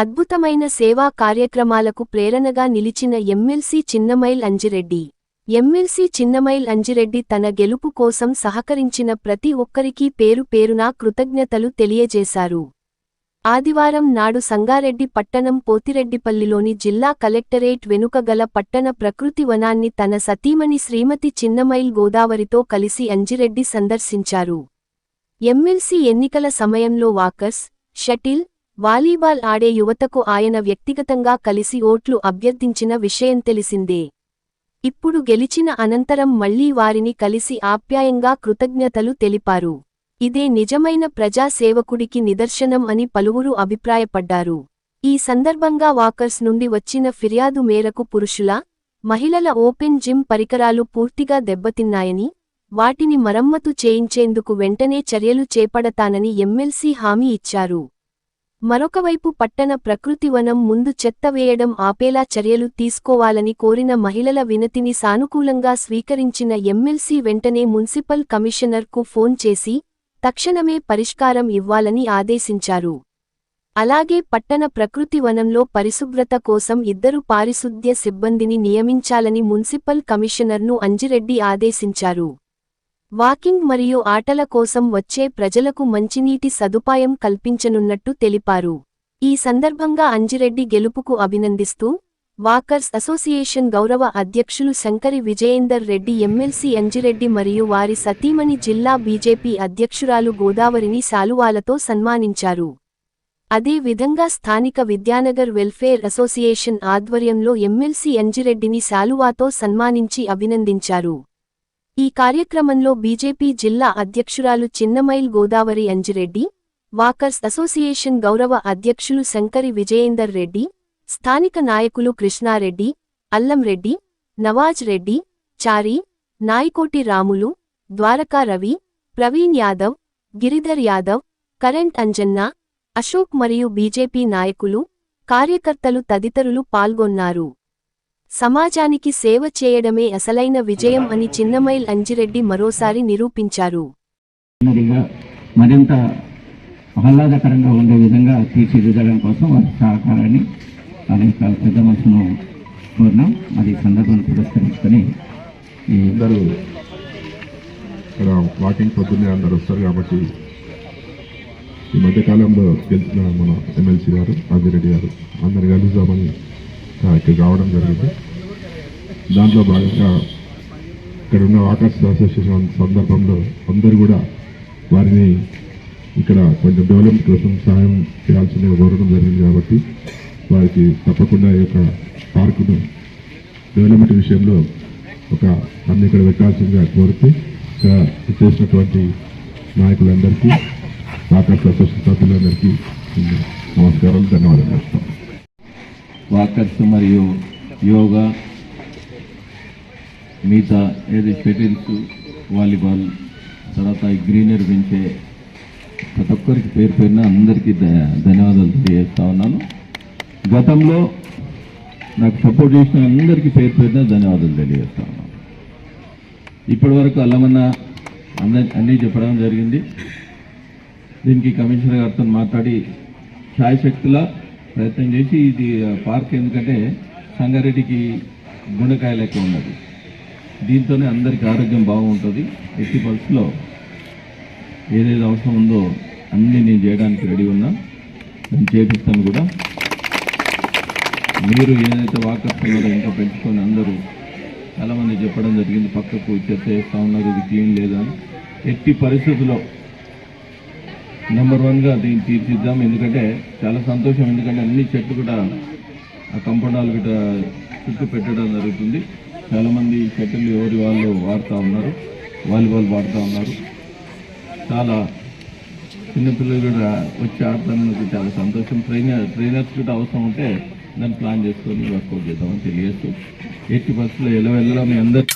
అద్భుతమైన సేవా కార్యక్రమాలకు ప్రేరణగా నిలిచిన ఎమ్మెల్సీ చిన్నమైల్ అంజిరెడ్డి. ఎమ్మెల్సీ చిన్నమైల్ అంజిరెడ్డి తన గెలుపు కోసం సహకరించిన ప్రతి ఒక్కరికీ పేరు పేరునా కృతజ్ఞతలు తెలియజేశారు. ఆదివారం నాడు సంగారెడ్డి పట్టణం పోతిరెడ్డిపల్లిలోని జిల్లా కలెక్టరేట్ వెనుక గల పట్టణ ప్రకృతి వనాన్ని తన సతీమణి శ్రీమతి చిన్నమైల్ గోదావరితో కలిసి అంజిరెడ్డి సందర్శించారు. ఎమ్మెల్సీ ఎన్నికల సమయంలో వాకర్స్ షటిల్ వాలీబాల్ ఆడే యువతకు ఆయన వ్యక్తిగతంగా కలిసి ఓట్లు అభ్యర్థించిన విషయం తెలిసిందే. ఇప్పుడు గెలిచిన అనంతరం మళ్ళీ వారిని కలిసి ఆప్యాయంగా కృతజ్ఞతలు తెలిపారు. ఇదే నిజమైన ప్రజాసేవకుడికి నిదర్శనం అని పలువురు అభిప్రాయపడ్డారు. ఈ సందర్భంగా వాకర్స్ నుండి వచ్చిన ఫిర్యాదు మేరకు పురుషుల మహిళల ఓపెన్ జిమ్ పరికరాలు పూర్తిగా దెబ్బతిన్నాయని వాటిని మరమ్మతు చేయించేందుకు వెంటనే చర్యలు చేపడతానని ఎమ్మెల్సీ హామీ ఇచ్చారు. మరొకవైపు పట్టణ ప్రకృతి వనం ముందు చెత్త వేయడం ఆపేలా చర్యలు తీసుకోవాలని కోరిన మహిళల వినతిని సానుకూలంగా స్వీకరించిన ఎమ్మెల్సీ వెంటనే మున్సిపల్ కమిషనర్కు ఫోన్ చేసి తక్షణమే పరిష్కారం ఇవ్వాలని ఆదేశించారు. అలాగే పట్టణ ప్రకృతి వనంలో పరిశుభ్రత కోసం ఇద్దరు పారిశుద్ధ్య సిబ్బందిని నియమించాలని మున్సిపల్ కమిషనర్ను అంజిరెడ్డి ఆదేశించారు. వాకింగ్ మరియు ఆటల కోసం వచ్చే ప్రజలకు మంచినీటి సదుపాయం కల్పించనున్నట్టు తెలిపారు. ఈ సందర్భంగా అంజిరెడ్డి గెలుపుకు అభినందిస్తూ వాకర్స్ అసోసియేషన్ గౌరవ అధ్యక్షులు శంకరి విజయేందర్ రెడ్డి ఎమ్మెల్సీ అంజిరెడ్డి మరియు వారి సతీమణి జిల్లా బీజేపీ అధ్యక్షురాలు గోదావరిని శాలువాలతో సన్మానించారు. అదే విధంగా స్థానిక విద్యానగర్ వెల్ఫేర్ అసోసియేషన్ ఆధ్వర్యంలో ఎమ్మెల్సీ అంజిరెడ్డిని శాలువాతో సన్మానించి అభినందించారు. ఈ కార్యక్రమంలో బీజేపీ జిల్లా అధ్యక్షురాలు చిన్నమైల్ గోదావరి అంజిరెడ్డి వాకర్స్ అసోసియేషన్ గౌరవ అధ్యక్షులు శంకరి విజయేందర్ రెడ్డి స్థానిక నాయకులు కృష్ణారెడ్డి అల్లంరెడ్డి నవాజ్ రెడ్డి చారి నాయకోటి రాములు ద్వారకా రవి ప్రవీణ్ యాదవ్ గిరిధర్ యాదవ్ కరెంట్ అంజన్న అశోక్ మరియు బీజేపీ నాయకులు కార్యకర్తలు తదితరులు పాల్గొన్నారు. సమాజానికి సేవ చేయడమే అసలైన విజయం అని చిన్నమైల్ అంజిరెడ్డి మరోసారి నిరూపించారు. మరింత ఆహ్లాదకరంగా ఉండే విధంగా తీర్చిదిద్దడం కోసం వారి సహకారాన్ని అనేక పెద్ద మనసును కోరినాం. ఈ సందర్భాన్ని పురస్కరించుకొని ఈ అందరూ ఇక్కడ వాకింగ్ పొద్దున్నే అందరూ వస్తారు కాబట్టి ఈ మధ్యకాలంలో గెలిచిన మన ఎమ్మెల్సీ గారు ఆదిరెడ్డి గారు అందరు కలుద్దామని ఇక్కడికి రావడం జరిగింది. దాంట్లో భాగంగా ఇక్కడ ఉన్న ఆకాశ అసోసియేషన్ సందర్భంలో అందరూ కూడా వారిని ఇక్కడ కొంచెం డెవలప్మెంట్ కోసం సహాయం చేయాల్సిన కోరడం జరిగింది కాబట్టి వారికి తప్పకుండా ఈ యొక్క పార్కును డెవలప్మెంట్ విషయంలో ఒక అన్ని ఇక్కడ పెట్టాల్సిందిగా కోరుతూ ఇక్కడ చేసినటువంటి నాయకులందరికీ వాకర్స్ అసోసియేషన్ సభ్యులందరికీ నమస్కారాలు ధన్యవాదాలు. చెప్తాను వాకర్స్ మరియు యోగా మిగతా ఏది షటిల్స్ వాలీబాల్ తర్వాత ఈ గ్రీనరీ పెంచే ప్రతి ఒక్కరికి పేరు పేరున అందరికీ ధన్యవాదాలు తెలియజేస్తా ఉన్నాను. గతంలో నాకు సపోర్ట్ చేసిన అందరికీ పేరు పేరున ధన్యవాదాలు తెలియజేస్తా ఉన్నాను. ఇప్పటి వరకు అల్లమన్న అందరి అన్నీ చెప్పడం జరిగింది. దీనికి కమిషనర్ గారితో మాట్లాడి ఛాయశక్తుల ప్రయత్నం చేసి ఇది పార్క్ ఎందుకంటే సంగారెడ్డికి గుండెకాయ లెక్క ఉన్నది. దీంతోనే అందరికి ఆరోగ్యం బాగుంటుంది. ఎట్టి పరిస్థితిలో ఏదేది అవసరం ఉందో అన్నీ నేను చేయడానికి రెడీ ఉన్నా. నేను చేపిస్తాను కూడా. మీరు ఏదైతే వాకర్స్ ఉన్నారో ఇంకా పెంచుకొని అందరూ చాలామంది చెప్పడం జరిగింది. పక్కకు చెత్త వేస్తూ ఉన్నారు ఇది క్లీన్ లేదా అని. ఎట్టి పరిస్థితుల్లో నెంబర్ వన్గా దీన్ని తీర్చిద్దాం. ఎందుకంటే చాలా సంతోషం. ఎందుకంటే అన్ని చెట్లు కూడా ఆ కంపౌండాలు కూడా చుట్టూ పెట్టడం జరుగుతుంది. చాలామంది చెట్లు ఎవరి వాళ్ళు వాడుతూ ఉన్నారు. వాలీబాల్ వాడుతూ ఉన్నారు. చాలా చిన్నపిల్లలు కూడా వచ్చి ఆడుతున్నందుకు చాలా సంతోషం. ట్రైనర్ ట్రైనర్స్ కూడా అవసరం ఉంటే దాన్ని ప్లాన్ చేసుకొని వర్కౌట్ చేద్దామని తెలియజేస్తూ. ఎట్టి బస్సులో ఎలా వెళ్ళడం మీ అందరికీ